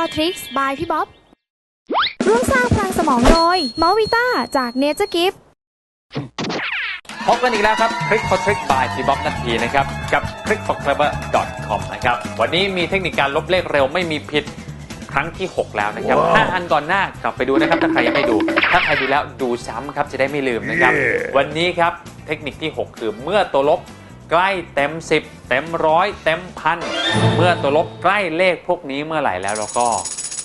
for Tricks by พี่บ๊อบ ร่วมสร้างพลังสมองโดยมอวิต้าจากเนเจอร์กิฟพบกันอีกแล้วครับ Click for Trick by พี่บ๊อบนาทีนะครับ กับ click for clever com นะครับ วันนี้มีเทคนิคการลบเลขเร็วไม่มีผิดครั้งที่ 6 แล้วนะครับห้าอันก่อนหน้ากลับไปดูนะครับ ถ้าใครยังไม่ดู ถ้าใครดูแล้วดูซ้ำครับจะได้ไม่ลืมนะครับ วันนี้ครับเทคนิคที่ 6 คือเมื่อตัวลบ ใกล้เต็ม 10 เต็มร้อยเต็มพันเมื่อตัวลบใกล้เลขพวกนี้เมื่อไหร่แล้วเราก็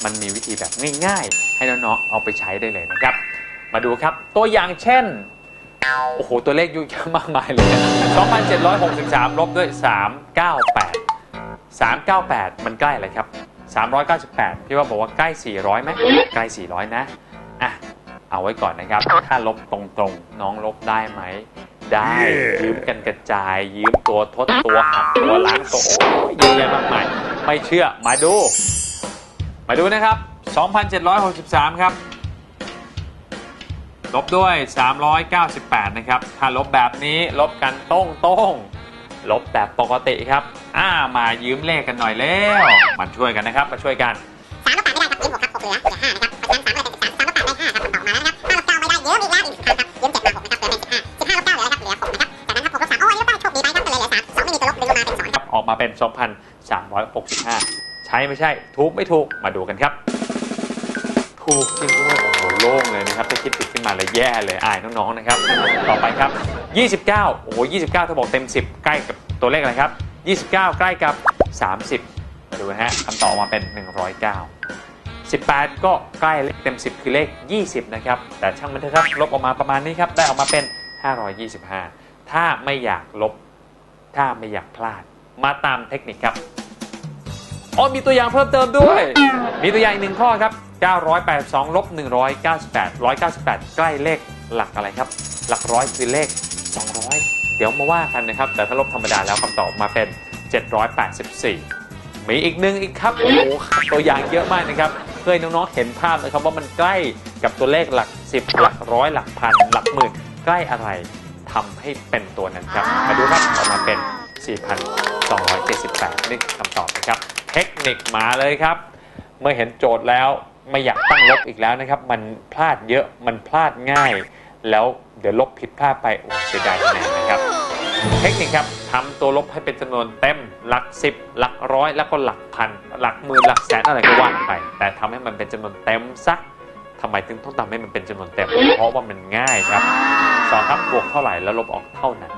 มันมีวิธีแบบง่ายๆ ให้น้องๆเอาไปใช้ได้เลยนะครับ มาดูครับตัวอย่างเช่น โอ้โห ตัวเลขยุ่ยมากมายเลย 2,763 ลบด้วย 398 398 มันใกล้อะไรครับ 398 พี่ว่าบอกว่าใกล้ 400ไหมใกล้ 400 นะอะเอาไว้ก่อนนะครับ ถ้าลบตรงๆ น้องลบได้ไหม ได้ ยืมกันกระจาย ยืมตัวทดตัวหักตัวล้างตัวโอ้ยเยอะแยะมากมายไม่เชื่อมาดู มาดูนะครับ 2,763 ครับ ลบด้วย 398 นะครับ ถ้าลบแบบนี้ลบกันโต้งโต้งๆลบแบบปกติครับอ่ามายืมเลขกันหน่อยแล้วมาช่วยกันนะครับมาช่วยกันสามลบแปดไม่ได้ครับยืมหกครับหกเหลือเหลือห้านะครับ เป็น 2,365 ใช้ไม่ใช่ ถูกไม่ถูกมาดูกันครับ ถูกจริงด้วยโอ้โหโล่งเลยนะครับถ้าคิดผิดขึ้นมาเลยแย่เลยอายน้องๆนะครับ ต่อไปครับ 29 โอ้โห 29 ถ้าบอกเต็ม 10 ใกล้กับตัวเลขอะไรครับ 29 ใกล้กับ 30 มาดูนะฮะคำตอบออกมาเป็น 109 18 ก็ใกล้เลขเต็ม 10 คือเลข 20 นะครับ แต่ช่างมันเถอะครับ ลบออกมาประมาณนี้ครับ ได้ออกมาเป็น 525 ถ้าไม่อยากลบ ถ้าไม่อยากพลาด มาตามเทคนิคครับอ๋อมีตัวอย่างเพิ่มเติมด้วย มีตัวอย่างอีกหนึ่งข้อครับ 982ลบ198 198 ใกล้เลขหลักอะไรครับ หลักร้อยคือเลข 200 เดี๋ยวมาว่ากันนะครับ แต่ถ้าลบธรรมดาแล้วคำตอบมาเป็น 784 มีอีกหนึ่งอีกครับ โอ้โหตัวอย่างเยอะมากนะครับ เพื่อน้องๆเห็นภาพนะครับว่ามันใกล้กับตัวเลขหลัก 10 หลักร้อยหลักพันหลักหมื่นใกล้อะไรทำให้เป็นตัวนั้นครับ มาดูครับออกมาเป็น 4,278 นี่คือคำตอบนะครับ เทคนิคมาเลยครับ เมื่อเห็นโจทย์แล้วไม่อยากตั้งลบอีกแล้วนะครับ มันพลาดเยอะมันพลาดง่าย แล้วเดี๋ยวลบผิดพลาดไปโอ้เสียดายคะแนนนะครับ เทคนิคครับทำตัวลบให้เป็นจำนวนเต็มหลัก10หลักร้อยแล้วก็หลักพัน หลักหมื่นหลักแสนอะไรก็ว่าไป แต่ทำให้มันเป็นจำนวนเต็มซะทำไมถึงต้องทำให้มันเป็นจำนวนเต็ม เพราะว่ามันง่ายครับสองครับบวกเท่าไหร่แล้วลบออกเท่านั้น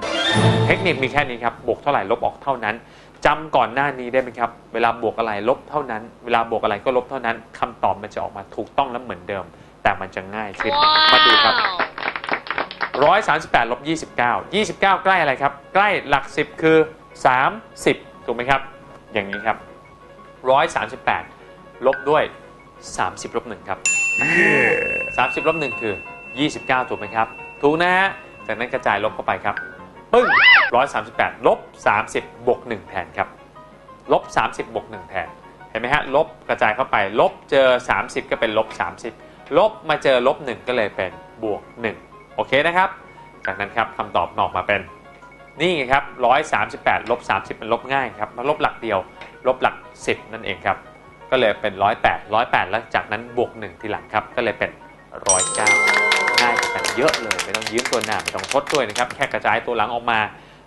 เทคนิคมีแค่นี้ครับ บวกเท่าไหร่ลบออกเท่านั้นจำก่อนหน้านี้ได้ไหมครับ เวลาบวกอะไรลบเท่านั้น เวลาบวกอะไรก็ลบเท่านั้นคำตอบมันจะออกมาถูกต้องและเหมือนเดิม แต่มันจะง่ายขึ้น มาดูครับ138ลบ29 29ใกล้อะไรครับ ใกล้หลัก10คือ30ถูกไหมครับ อย่างนี้ครับ138ลบด้วย30ลบ1ครับ30ลบ1คือ29ถูกไหมครับ ถูกนะฮะ จากนั้นกระจายลบเข้าไปครับ ปึ้ง138ลบ30บวก1แทนครับลบ30บวก1แทน เห็นไหมฮะ ลบกระจายเข้าไป ลบเจอ 30 ก็เป็นลบ 30 ลบมาเจอลบ 1 ก็เลยเป็นบวก 1 โอเคนะครับ จากนั้นครับคำตอบออกมาเป็น นี่ไงครับ 138ลบ30มันลบง่ายครับมาลบหลักเดียว ลบหลัก 10 นั่นเองครับ ก็เลยเป็น 108 108 แล้วจากนั้นบวก 1 ทีหลังครับ ก็เลยเป็น 109ง่ายกว่า เยอะเลย ไม่ต้องยืมตัวหน้าไม่ต้องทดด้วยนะครับ แค่กระจายตัวหลังออกมา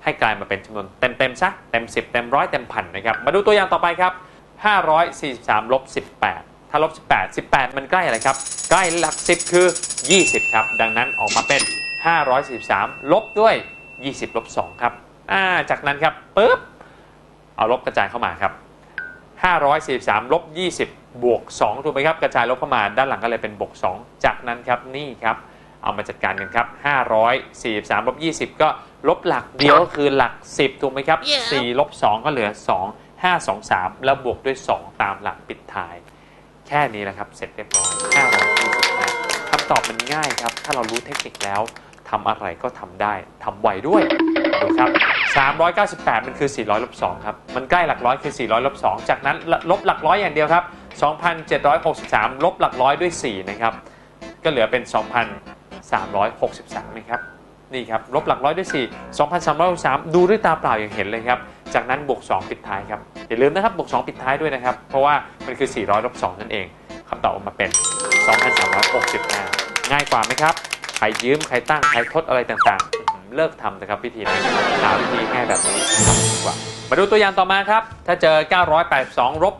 ให้กลายมาเป็นจำนวนเต็มๆซะเต็ม 10 เต็มร้อยเต็มพันนะครับ มาดูตัวอย่างต่อไปครับ 543ลบ18 ถ้าลบ18 18 มันใกล้อะไรครับ ใกล้หลัก 10 คือ 20 ครับ ดังนั้นออกมาเป็น 543 ลบด้วย 20 ลบ 2 ครับอ่าจากนั้นครับปุ๊บเอาลบกระจายเข้ามาครับ 543ลบ20 บวก2ถูกไหมครับ กระจายลบเข้ามาด้านหลังก็เลยเป็นบวก 2 จากนั้นครับนี่ครับ เอามาจัดการกันครับ 543ลบ20 ก็ลบหลักเดียวก็คือหลัก 10 ถูกไหมครับ 4 ลบ 2 ก็เหลือ 2 5 2 3 แล้วบวกด้วย 2 ตามหลักปิดท้าย แค่นี้แหละครับ เสร็จเรียบร้อย525คำตอบมันง่ายครับ ถ้าเรารู้เทคนิคแล้วทำอะไรก็ทำได้ทำไวด้วยดูครับ 398 มันคือ 400ลบ2ครับ มันใกล้หลักร้อยคือ 400ลบ2จากนั้นลบหลักร้อยอย่างเดียวครับ 2,763 ลบหลักร้อยด้วย 4 นะครับ ก็เหลือเป็น 363 นะครับนี่ครับลบหลักร้อยด้วย 4 2,363 ดูด้วยตาเปล่าอย่างเห็นเลยครับ จากนั้นบวก 2 ปิดท้ายครับ อย่าลืมนะครับบวก 2 ปิดท้ายด้วยนะครับ เพราะว่ามันคือ 400ลบ2นั่นเองคำตอบออกมาเป็น 2,365 ง่ายกว่าไหมครับ ใครยืม ใครตั้ง ใครทดอะไรต่างๆ เลิกทำนะครับวิธีนี้หาวิธีง่ายแบบนี้ทำดีกว่า มาดูตัวอย่างต่อมาครับ ถ้าเจอ 982ลบ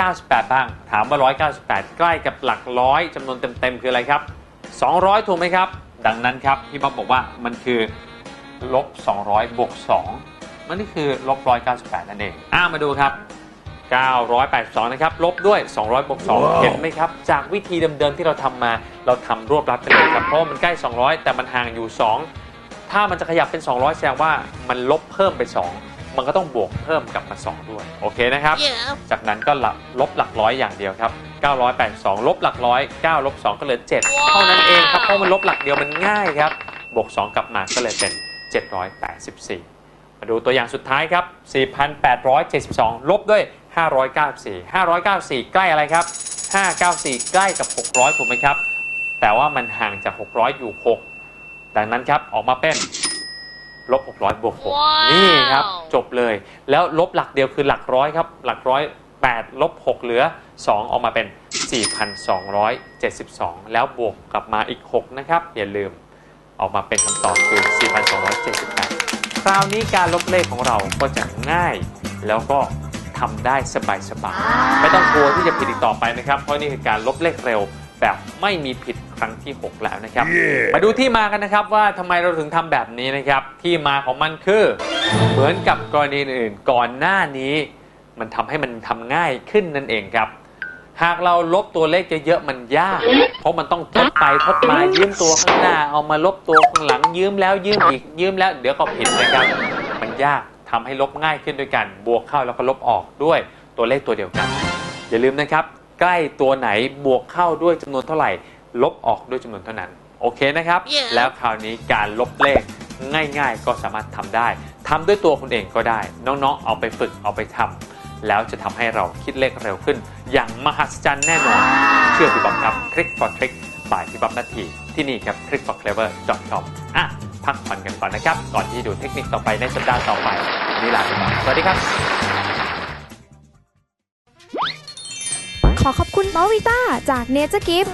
198 บ้าง ถามว่า 198 ใกล้กับหลักร้อยจำนวนเต็มๆคืออะไรครับ 200 ถูกไหมครับ ดังนั้นครับพี่บ๊อบบอกว่ามันคือลบ 200 บวก 2 มันนี่คือลบ198 นั่นเองอ่ามาดูครับ 982 นะครับ ลบด้วย 200 บวก 2 เห็นไหมครับ จากวิธีเดิมๆที่เราทำมา เราทำรวบรัดไปเลยครับ เพราะว่ามันใกล้ 200 แต่มันห่างอยู่ 2 ถ้ามันจะขยับเป็น 200 แสดงว่ามันลบเพิ่มไป 2 มันก็ต้องบวกเพิ่มกลับมา 2 ด้วย โอเคนะครับจากนั้นก็ละลบหลักร้อยอย่างเดียวครับ 982 ลบหลักร้อย9ลบ2ก็เหลือ7เท่านั้นเองครับ เพราะมันลบหลักเดียวมันง่ายครับ บวก 2 กลับมาก็เลยเป็น 784 มาดูตัวอย่างสุดท้ายครับ 4,872 ลบด้วย 594 594 ใกล้อะไรครับ 594 ใกล้กับ 600 ถูกไหมครับ แต่ว่ามันห่างจาก 600 อยู่ 6 ดังนั้นครับ ออกมาเป็น ลบ600บวก6นี่ครับ จบเลย แล้วลบหลักเดียวคือหลักร้อยครับ หลักร้อย8ลบ6เหลือ 2 ออกมาเป็น 4,272 แล้วบวกกลับมาอีก 6 นะครับ อย่าลืมออกมาเป็นคำตอบคือ 4,278 คราวนี้การลบเลขของเราก็จะง่าย แล้วก็ทำได้สบายๆ ไม่ต้องกลัวที่จะผิดอีกต่อไปนะครับ เพราะนี่คือการลบเลขเร็วแบบไม่มีผิดค รั้งที่ 6 แล้วนะครับมาดูที่มากันนะครับว่าทำไมเราถึงทำแบบนี้นะครับ ที่มาของมันคือเหมือนกับกรณีอื่นก่อนหน้านี้ มันทำให้มันทำง่ายขึ้นนั่นเองครับ หากเราลบตัวเลขเยอะๆมันยาก เพราะมันต้องทดไปทดมายืมตัวข้างหน้า เอามาลบตัวข้างหลังยืมแล้วยืมอีกยืมแล้ว เดี๋ยวก็ผิดนะครับ มันยากทำให้ลบง่ายขึ้นด้วยกันบวกเข้าแล้วก็ลบออกด้วยตัวเลขตัวเดียวกัน อย่าลืมนะครับ ใกล้ตัวไหนบวกเข้าด้วยจำนวนเท่าไหร่ ลบออกด้วยจำนวนเท่านั้น โอเคนะครับ Yeah. แล้วคราวนี้การลบเลขง่ายๆ ก็สามารถทำได้ทำด้วยตัวคุณเองก็ได้ น้องๆ เอาไปฝึกเอาไปทำแล้วจะทำให้เราคิดเลขเร็วขึ้น อย่างมหัศจรรย์แน่นอน เชื่อพี่บ๊อบครับ Click for Trick บ่ายพี่บ๊อบนาทีที่นี่ครับ clickforclever.com อะพักผ่อนกันก่อนนะครับ ก่อนที่จะดูเทคนิคต่อไปในสัปดาห์ต่อไปวันนี้ลาไปก่อนสวัสดีครับ ขอขอบคุณมอวิต้าจากเนเจอร์กิฟ